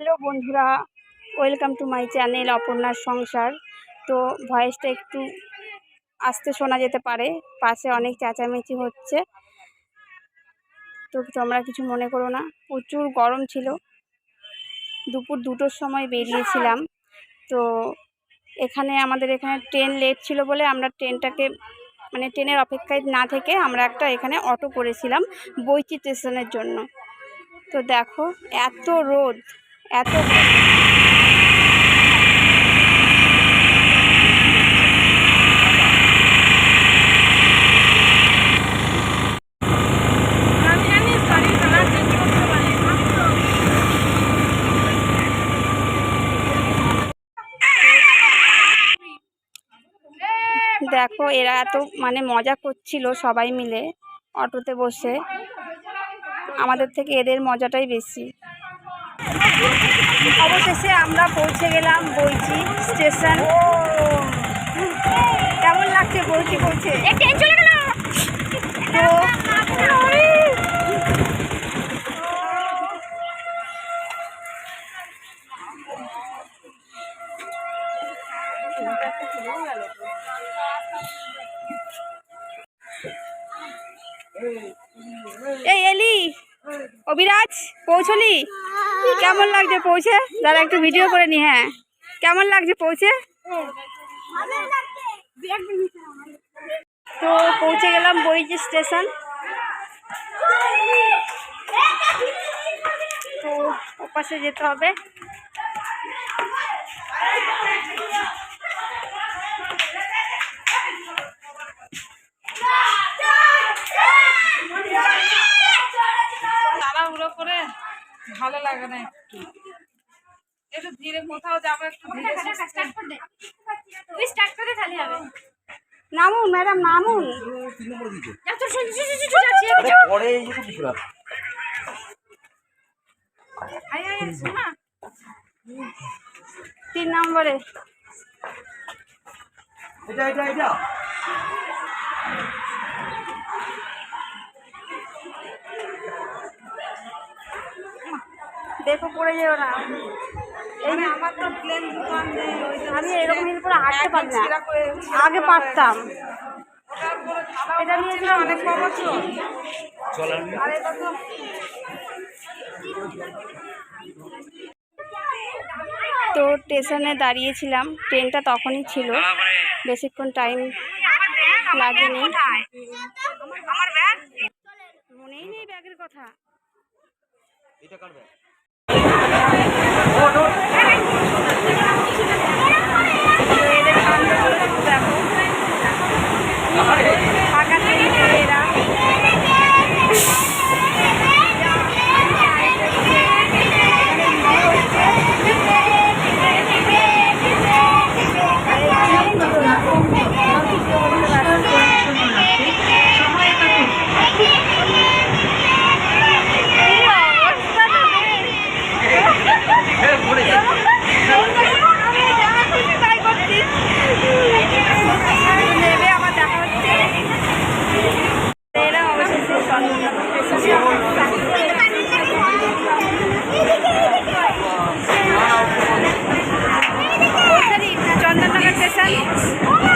Hello বন্ধুরা, welcome to my channel অপর্ণার সংসার। তো ভয়েসটা একটু আস্তে শোনা যেতে পারে, পাশে অনেক চেঁচামেচি হচ্ছে। তো তোমরা কিছু মনে করো না, প্রচুর গরম ছিল। দুপুর দুটোর সময় বেরিয়েছিলাম। তো এখানে আমাদের এখানে ট্রেন লেট ছিল বলে আমরা ট্রেনটাকে মানে ট্রেনের অপেক্ষায় না থেকে আমরা একটা এখানে অটো করেছিলাম বৈচি স্টেশনের জন্য। তো দেখো, এত রোদ। এত দেখো, এরা এত মানে মজা করছিল সবাই মিলে অটোতে বসে। আমাদের থেকে এদের মজাটাই বেশি। অবশেষে আমরা পৌঁছে গেলাম বইচি স্টেশন। কেমন লাগছে বইচি পৌঁছে? তো এই এলি অবিরাজ পৌঁছলি? কেমন লাগছে পৌঁছে? দাদা, একটু ভিডিও করে নি হ্যাঁ। কেমন লাগছে পৌঁছে? তো পৌঁছে গেলাম বইজি স্টেশন। তো ওপাশে যেতে হবে তাড়াহুড়ো করে ভালো লাগে না একটু। একটু ধীরে কোথাও যাব একটু ধীরে সুস্থে। নামুন ম্যাডাম নামুন। পরে এই যে কিছু না আয়, আয়, আয়, শোনা। তিন নম্বরে। এটা এটা এটা দেখো পড়ে যেও না। মানে আমার তো প্লেন দোকান নেই আমি এরকম হিল করে হাঁটতে পারি না। আগে পারতাম। এটা নিয়েছিলাম অনেক বছর আর এটা তো তো স্টেশনে দাঁড়িয়েছিলাম। ট্রেনটা তখনই ছিল। বেশিক্ষণ টাইম লাগেনি। মনেই নেই ব্যাগের কথা। Bye. Oh, my God.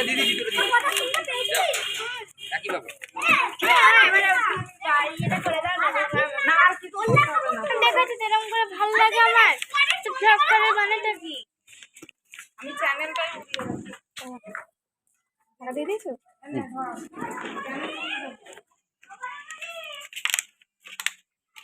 এটা দিদি ভিতরে দিদি একই ব্যাপার ভালো লাগে আমার চুপচাপ করে বানাতে কি আমি চ্যানেলটাই দিয়েছ? হ্যাঁ।